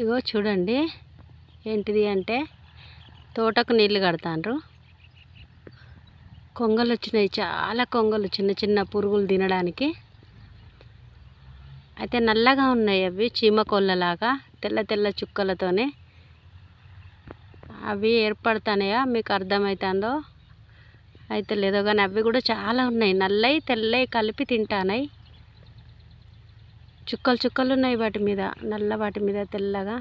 ఇగో చూడండి ఏంటిది అంటే తోటకు నీళ్ళు కడతాండ్రు. కొంగలు వచ్చినాయి చాలా కొంగలు చిన్న చిన్న పురుగులు తినడానికి. అయితే నల్లగా ఉన్నాయి అవి చీమకొల్లలాగా తెల్ల తెల్ల చుక్కలతోనే. అవి ఏర్పడతానయా మీకు అర్థమవుతుందో అయితే లేదో కానీ అవి కూడా చాలా ఉన్నాయి నల్లయి తెల్లయి కలిపి తింటానాయి. చుక్కలు చుక్కలు ఉన్నాయి వాటి మీద నల్ల వాటి మీద తెల్లగా.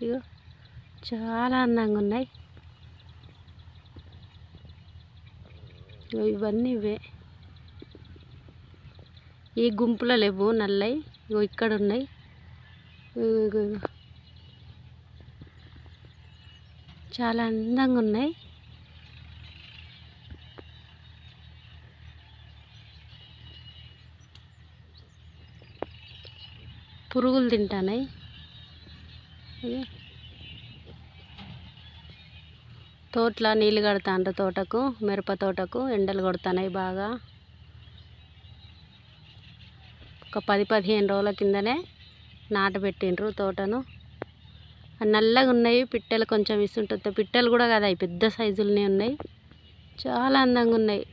ఇగో చాలా అందంగా ఉన్నాయి. ఇగో ఇవన్నీ ఇవే. ఈ గుంపులో లేవు నల్లయి. ఇగో ఇక్కడ ఉన్నాయి. చాలా అందంగా ఉన్నాయి. పురుగులు తింటానాయి తోటలో నీళ్ళు కడతాండ్రు తోటకు మిరప తోటకు ఎండలు కొడుతున్నాయి బాగా. ఒక పది పదిహేను రోజుల కిందనే నాటబెట్టిండ్రు తోటను. నల్లగా ఉన్నాయి పిట్టలు కొంచెం ఇస్తుంటుంది పిట్టలు కూడా కదా పెద్ద సైజులనే ఉన్నాయి. చాలా అందంగా ఉన్నాయి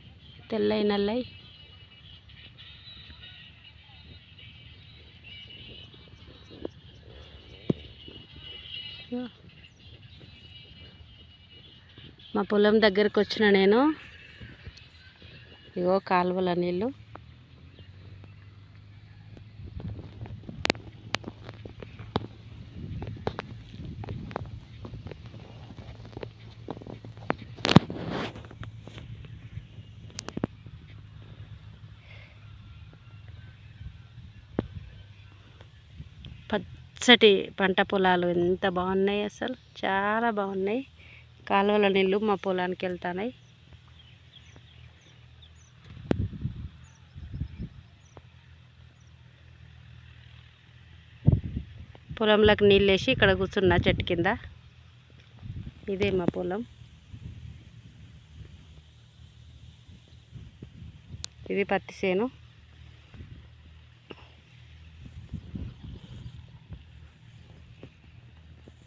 తెల్లయి నల్లయి. మా పొలం దగ్గరకు వచ్చిన నేను. ఇగో కాలువల నీళ్ళు. పచ్చటి పంట పొలాలు ఎంత బాగున్నాయి అసలు? చాలా బాగున్నాయి. కాలువల నీళ్ళు మా పొలానికి వెళ్తున్నాయి. పొలంలోకి నీళ్ళు వేసి ఇక్కడ కూర్చున్నా చెట్టు కింద. ఇదే మా పొలం. ఇది పత్తి చేను.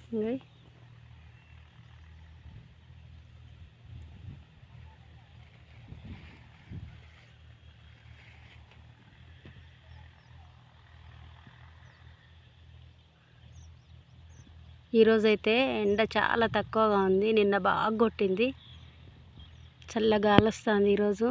ఇంగోయ్. ఈరోజైతే ఎండ చాలా తక్కువగా ఉంది. నిన్న బాగా కొట్టింది. చల్ల గాలి ఈరోజు.